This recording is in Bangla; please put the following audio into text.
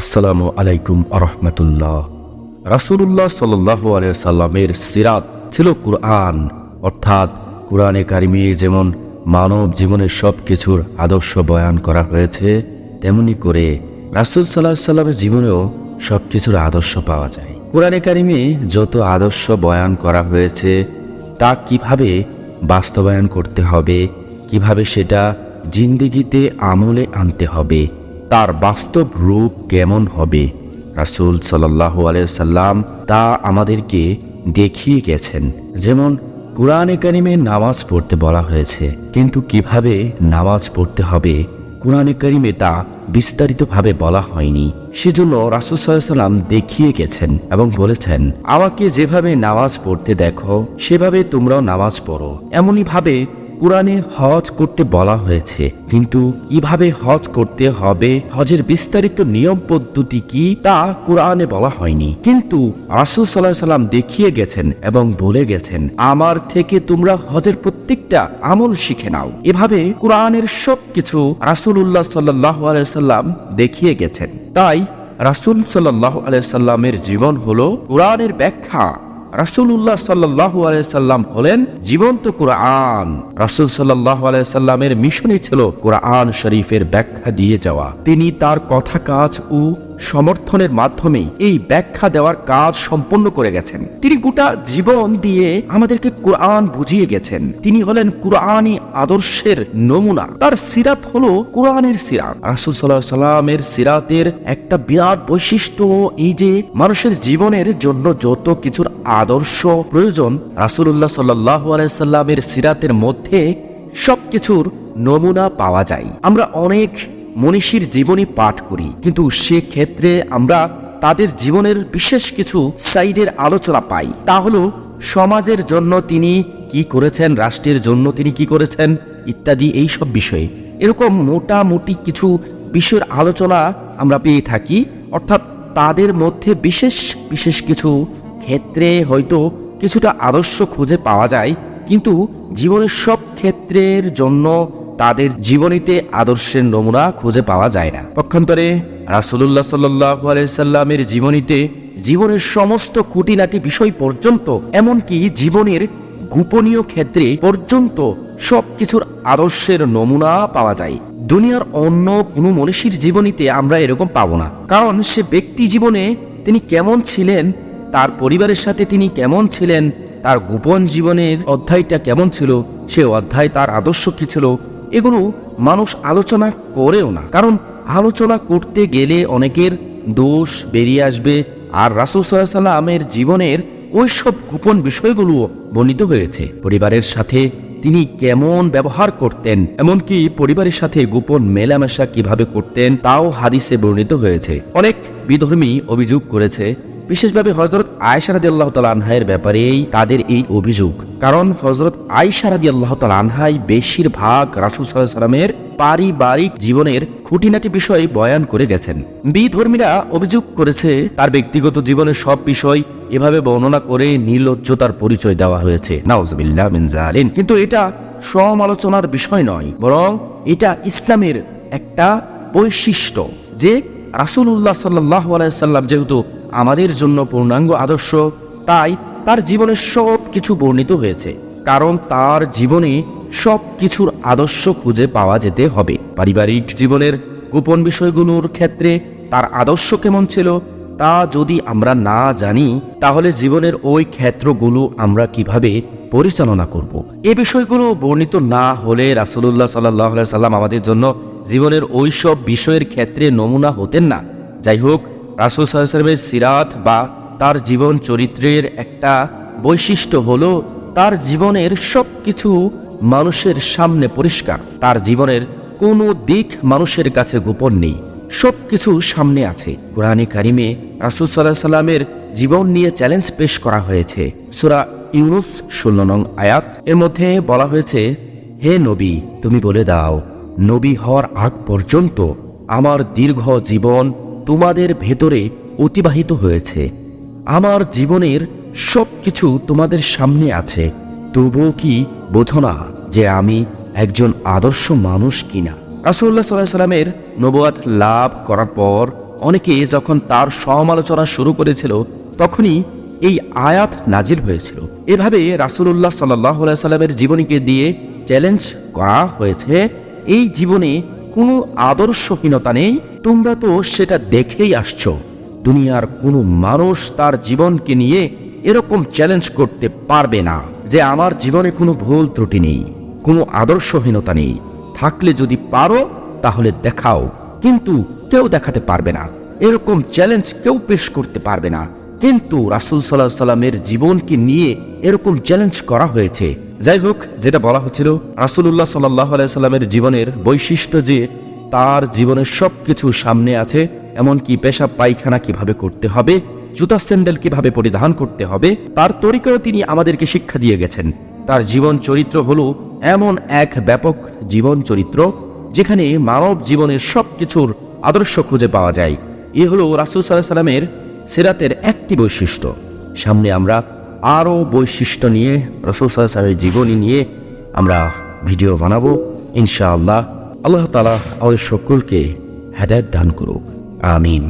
আসসালামু আলাইকুম আরহামতুল্লাহ। রাসুল্লাহ সাল্লাহ সাল্লামের সিরাত ছিল কুরআন, অর্থাৎ কোরআনে কারিমে যেমন মানব জীবনের সব কিছুর আদর্শ বয়ান করা হয়েছে, তেমনি করে রাসুল সাল্লাহ সাল্লামের জীবনেও সব কিছুর আদর্শ পাওয়া যায়। কোরআনে কারিমে যত আদর্শ বয়ান করা হয়েছে, তা কীভাবে বাস্তবায়ন করতে হবে, কীভাবে সেটা জিন্দিগিতে আমলে আনতে হবে তার বাস্তব রূপ কেমন হবে? রাসুল সাল্লাহ সাল্লাম তা আমাদেরকে দেখিয়ে গেছেন। যেমন কোরআনে কারিমে নামাজ পড়তে বলা হয়েছে, কিন্তু কীভাবে নামাজ পড়তে হবে? কোরআনে কারিমে তা বিস্তারিতভাবে বলা হয়নি। সেজন্য রাসুল সাল্লাম দেখিয়ে গেছেন এবং বলেছেন, আমাকে যেভাবে নামাজ পড়তে দেখো, সেভাবে তোমরাও নামাজ পড়ো। এমনইভাবে কোরআনে হজ করতে বলা হয়েছে, কিন্তু কীভাবে হজ করতে হবে? হজের বিস্তারিত নিয়ম পদ্ধতি কি? তা কোরআনে বলা হয়নি। কিন্তু রাসুল সাল্লাহ সাল্লাম দেখিয়ে গেছেন এবং বলে গেছেন, আমার থেকে তোমরা হজের প্রত্যেকটা আমল শিখে নাও। এভাবে কোরআনের সব কিছু রাসুল্লাহ সাল্লাহ সাল্লাম দেখিয়ে গেছেন। তাই রাসুল সাল্লাহ সাল্লামের জীবন হলো কোরআনের ব্যাখ্যা। রাসুল্লাহ সাল্লাহ সাল্লাম হলেন জীবন্ত কোরআন। রাসুল সাল্লাহ আলাইসাল্লামের মিশনই ছিল কোরআন শরীফের ব্যাখ্যা দিয়ে যাওয়া। তিনি তার কথা কাজ ও সমর্থনের মাধ্যমে এই ব্যাখ্যা দেওয়ার কাজ সম্পন্ন করে গেছেন। তিনি গোটা জীবন দিয়ে আমাদেরকে কোরআন বুঝিয়ে গেছেন। তিনি হলেন কোরআনই আদর্শের নমুনা। তার সিরাত হলো কোরআনের সিরাত। রাসুল সাল্লামের সিরাতের একটা বিরাট বৈশিষ্ট্য এই যে, মানুষের জীবনের জন্য যত কিছুর আদর্শ প্রয়োজন রাসুল্লাহ সাল্লাহ সাল্লামের সিরাতের মধ্যে সবকিছুর নমুনা পাওয়া যায়। আমরা অনেক মনীষীর জীবনী পাঠ করি। কিন্তু সে ক্ষেত্রে আমরা তাদের জীবনের বিশেষ কিছু সাইডের আলোচনা পাই। তা হলো, সমাজের জন্য তিনি কি করেছেন, রাষ্ট্রের জন্য তিনি কি করেছেন, ইত্যাদি এই সব বিষয়ে। এরকম মোটামুটি কিছু বিষয়ের আলোচনা আমরা পেয়ে থাকি। অর্থাৎ তাদের মধ্যে বিশেষ বিশেষ কিছু ক্ষেত্রে হয়তো কিছুটা আদর্শ খুঁজে পাওয়া যায়। কিন্তু জীবনের সব ক্ষেত্রের জন্য তাদের জীবনীতে আদর্শের নমুনা খুঁজে পাওয়া যায় না। পক্ষান্তরে রাসুল্লাহ সাল্লামের জীবনীতে জীবনের সমস্ত খুঁটিনাটি বিষয় পর্যন্ত, এমনকি জীবনের গোপনীয় ক্ষেত্রে পর্যন্ত সবকিছুর আদর্শের নমুনা পাওয়া যায়। দুনিয়ার অন্য কোনো মনীষীর জীবনীতে আমরা এরকম পাবো না। কারণ সে ব্যক্তি জীবনে তিনি কেমন ছিলেন, তার পরিবারের সাথে তিনি কেমন ছিলেন, তার গোপন জীবনের অধ্যায়টা কেমন ছিল, সে অধ্যায় তার আদর্শ কী ছিল এগুলো মানুষ আলোচনা করেও না। কারণ আলোচনা করতে গেলে অনেকের দোষ বেরিয়ে আসবে আর রাসুল সাল্লামের জীবনের ওই সব গোপন বিষয়গুলো বর্ণিত হয়েছে। পরিবারের সাথে তিনি কেমন ব্যবহার করতেন, এমনকি পরিবারের সাথে গোপন মেলামেশা কীভাবে করতেন, তাও হাদিসে বর্ণিত হয়েছে। অনেক বিধর্মী অভিযোগ করেছে বিশেষভাবে হজরত আয়সারাদি আল্লাহ তাল আনহাইয়ের ব্যাপারেই তাদের এই অভিযোগ। কারণ হজরত আয়সারাদি আল্লাহ তাল আনহাই বেশিরভাগ রাসুল সাল্লামের পারিবারিক জীবনের খুঁটিনাটি বিষয় বয়ান করে গেছেন। বিধর্মীরা অভিযোগ করেছে, তার ব্যক্তিগত জীবনের সব বিষয় এভাবে বর্ণনা করে নির্লজ্জতার পরিচয় দেওয়া হয়েছে। নাউজবিল্লাহ কিন্তু এটা সমালোচনার বিষয় নয়, বরং এটা ইসলামের একটা বৈশিষ্ট্য যে রাসুল্লাহ সাল্লাহ সাল্লাম যেহেতু আমাদের জন্য পূর্ণাঙ্গ আদর্শ, তাই তার জীবনে সব কিছু বর্ণিত হয়েছে, কারণ তার জীবনে সব কিছুর আদর্শ খুঁজে পাওয়া যেতে হবে পারিবারিক জীবনের গোপন বিষয়গুলোর ক্ষেত্রে তার আদর্শ কেমন ছিল, তা যদি আমরা না জানি, তাহলে জীবনের ওই ক্ষেত্রগুলো আমরা কীভাবে পরিচালনা করব। এ বিষয়গুলো বর্ণিত না হলে রাসুল্লাহ সাল্লাহ সাল্লাম আমাদের জন্য জীবনের ওই সব বিষয়ের ক্ষেত্রে নমুনা হতেন না যাই হোক রাসুল সাল্লামের সিরাত বা তার জীবন চরিত্রের একটা বৈশিষ্ট্য হলো তার জীবনের সব কিছু মানুষের সামনে পরিষ্কার। তার জীবনের কোনো দিক মানুষের কাছে গোপন নেই। সব কিছু সামনে আছে। কোরআনে কারিমে রাসুল সাল্লাহ সাল্লামের জীবন নিয়ে চ্যালেঞ্জ পেশ করা হয়েছে। সুরা ইউনুস ষোলো নং আয়াত। এর মধ্যে বলা হয়েছে, হে নবী, তুমি বলে দাও, নবী হওয়ার আগ পর্যন্ত আমার দীর্ঘ জীবন তোমাদের ভেতরে অতিবাহিত হয়েছে। আমার জীবনের সব কিছু তোমাদের সামনে আছে। তবুও কি বোঝো না যে আমি একজন আদর্শ মানুষ কিনা? রাসুল্লাহ সাল্লাহ সাল্লামের নবাত লাভ করার পর অনেকে যখন তার সমালোচনা শুরু করেছিল, তখনই এই আয়াত নাজিল হয়েছিল। এভাবে রাসূলুল্লাহ সাল্লাহ সাল্লামের জীবনীকে দিয়ে চ্যালেঞ্জ করা হয়েছে। এই জীবনে কোনো আদর্শহীনতা নেই তোমরা তো সেটা দেখেই আসছো। দুনিয়ার কোনো মানুষ তার জীবনকে নিয়ে এরকম চ্যালেঞ্জ করতে পারবে না যে আমার জীবনে কোনো ভুল ত্রুটি নেই, কোনো আদর্শহীনতা নেই। থাকলে যদি পারো, তাহলে দেখাও। কিন্তু কেউ দেখাতে পারবে না। এরকম চ্যালেঞ্জ কেউ পেশ করতে পারবে না। কিন্তু রাসুল সাল্লাহ সাল্লামের জীবনকে নিয়ে এরকম চ্যালেঞ্জ করা হয়েছে। যাই হোক, যেটা বলা হচ্ছিল রাসুল্লাহ সাল্লাহ সাল্লামের জীবনের বৈশিষ্ট্য যে তার জীবনের সব কিছু সামনে আছে, এমনকি পেশাব পায়খানা কীভাবে করতে হবে, জুতা স্যান্ডেল কীভাবে পরিধান করতে হবে, তার তরিকাও তিনি আমাদেরকে শিক্ষা দিয়ে গেছেন। তার জীবন চরিত্র হলো এমন এক ব্যাপক জীবন চরিত্র, যেখানে মানব জীবনের সব কিছুর আদর্শ খুঁজে পাওয়া যায়। এ হলো রাসুল সাল্লাহ সাল্লামের সিরাতের একটি বৈশিষ্ট্য। সামনে আমরা আরও বৈশিষ্ট্য নিয়ে, রসুল সাল্লাহ সাল্লামের জীবনী নিয়ে আমরা ভিডিও বানাবো, ইনশাআল্লাহ। আল্লাহ তালা আমাদের সকলকে হেদায়ত দান করুক আমিন।